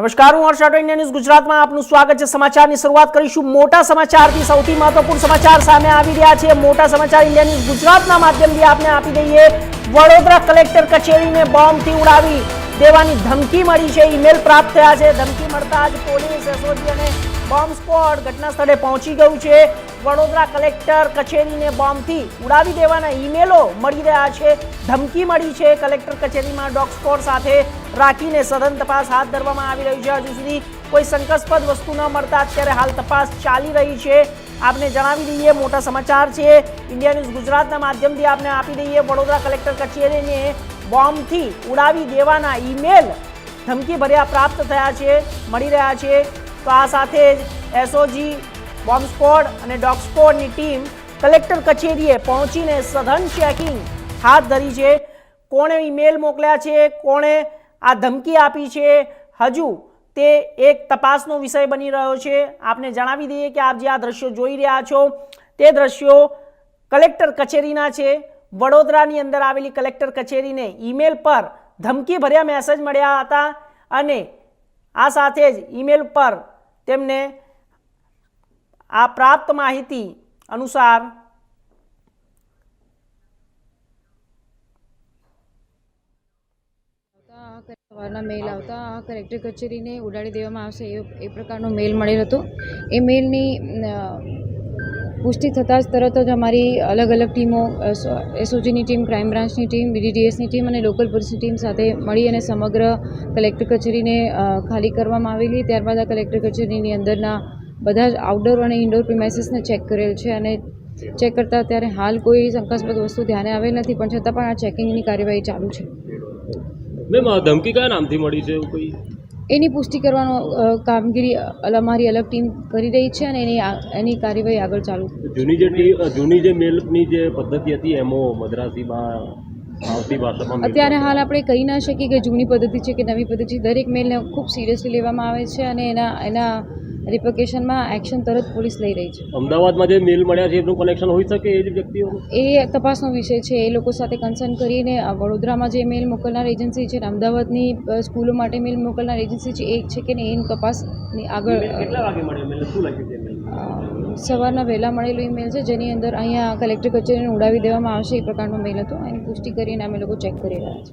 નમસ્કાર, હું હર્ષ India news ગુજરાતમાં આપનું સ્વાગત છે. સમાચારની શરૂઆત કરીશું. મોટા સમાચારથી સૌથી મહત્વપૂર્ણ સમાચાર સામે આવી રહ્યા છે. મોટા સમાચાર ઇન્ડિયા ન્યૂઝ ગુજરાતના માધ્યમથી આપને આપી દઈએ. વડોદરા કલેક્ટર કચેરીને બોમ્બથી ઉડાવી દેવાની ધમકી મળી છે. ઈમેલ પ્રાપ્ત થયા છે. ધમકી મળતા જ પોલીસ, એસઓજી અને બોમ્બ સ્ક્વોડ ઘટના સ્થળે પહોંચી ગયું છે. વડોદરા કલેક્ટર કચેરીને બોમ્બથી ઉડાવી દેવાના ઈમેલો મળી રહ્યા છે. ધમકી મળી છે. કલેક્ટર કચેરીમાં ડોગ સ્ક્વોડ સાથે રાખીને સઘન તપાસ હાથ ધરવામાં આવી રહી છે. હજુ સુધી કોઈ શંકાસ્પદ વસ્તુ ન મળતા અત્યારે હાલ તપાસ ચાલી રહી છે. આપને જણાવી દઈએ, મોટા સમાચાર છે. ઇન્ડિયા ન્યૂઝ ગુજરાતના માધ્યમથી આપને આપી દઈએ, વડોદરા કલેક્ટર કચેરીને બોમ્બથી ઉડાવી દેવાના ઈમેલ ધમકી ભર્યા પ્રાપ્ત થયા છે, મળી રહ્યા છે. તો આ સાથે જ એસઓજી બોમ્બ સ્કોડ અને ડોગ સ્કોડની ટીમ કલેક્ટર કચેરીએ પહોંચીને સઘન ચેકિંગ હાથ ધરી છે. કોણે ઈમેલ મોકલ્યા છે? કોણે આ ધમકી આપી છે? હજુ તે એક તપાસનો વિષય બની રહ્યો છે. આપને જણાવી દઈએ કે આપ જે આ દ્રશ્યો જોઈ રહ્યા છો, તે દ્રશ્યો કલેક્ટર કચેરીના છે. વડોદરાની અંદર આવેલી કલેક્ટર કચેરીને ઈમેલ પર ધમકી ભર્યા મેસેજ મળ્યા હતા અને આ સાથે જ ઈમેલ પર તેમને આ પ્રાપ્ત માહિતી અનુસાર સવારના મેલ આવતા કલેક્ટર કચેરીને ઉડાડી દેવામાં આવશે એ પ્રકારનો મેલ મળેલ હતો. એ મેલની પુષ્ટિ થતાં જ તરત જ અમારી અલગ અલગ ટીમો એસઓજીની ટીમ, ક્રાઇમ બ્રાન્ચની ટીમ, બીડીડીએસની ટીમ અને લોકલ પોલીસની ટીમ સાથે મળી અને સમગ્ર કલેક્ટર કચેરીને ખાલી કરવામાં આવેલી. ત્યારબાદ આ કલેક્ટર કચેરીની અંદરના બધા જ આઉટડોર અને ઇન્ડોર પ્રિમાઇસીસને ચેક કરેલ છે અને ચેક કરતાં ત્યારે હાલ કોઈ શંકાસ્પદ વસ્તુ ધ્યાને આવેલ નથી, પણ છતાં પણ આ ચેકિંગની કાર્યવાહી ચાલુ છે. મેમ ધમકી કયા નામથી મળી છે એવું કોઈ? એની પુષ્ટિ કરવાનો કામગીરી અમારી અલગ ટીમ કરી રહી છે અને એની એની કાર્યવાહી આગળ ચાલુ. જૂની જે જૂની જે મેલની જે પદ્ધતિ હતી એમો મદ્રાસીમાં અત્યારે હાલ આપણે કહી ના શકીએ કે જૂની પદ્ધતિ છે કે નવી પદ્ધતિ દરેક મેલને ખૂબ સિરિયસલી લેવામાં આવે છે અને એના એના રિપોકેશનમાં એક્શન તરત પોલીસ લઈ રહી છે. અમદાવાદમાં જે મેલ મળ્યા છે એનું કનેક્શન હોઈ શકે એ વ્યક્તિઓ એ તપાસનો વિષય છે. એ લોકો સાથે કન્સર્ન કરીને વડોદરામાં જે મેલ મોકલનાર એજન્સી છે અમદાવાદની સ્કૂલો માટે મેલ મોકલનાર એજન્સી છે એક છે કે નહીં એની તપાસની આગળ કેટલા વાગે મળ્યો? મેલ શું લખ્યું મેલ સવારના વહેલા મળેલો ઈમેલ છે જેની અંદર અહીંયા કલેક્ટર કચેરીને ઉડાવી દેવામાં આવશે એ પ્રકારનો મેલ હતો. એની પુષ્ટિ કરીને અમે લોકો ચેક કરી રહ્યા છીએ.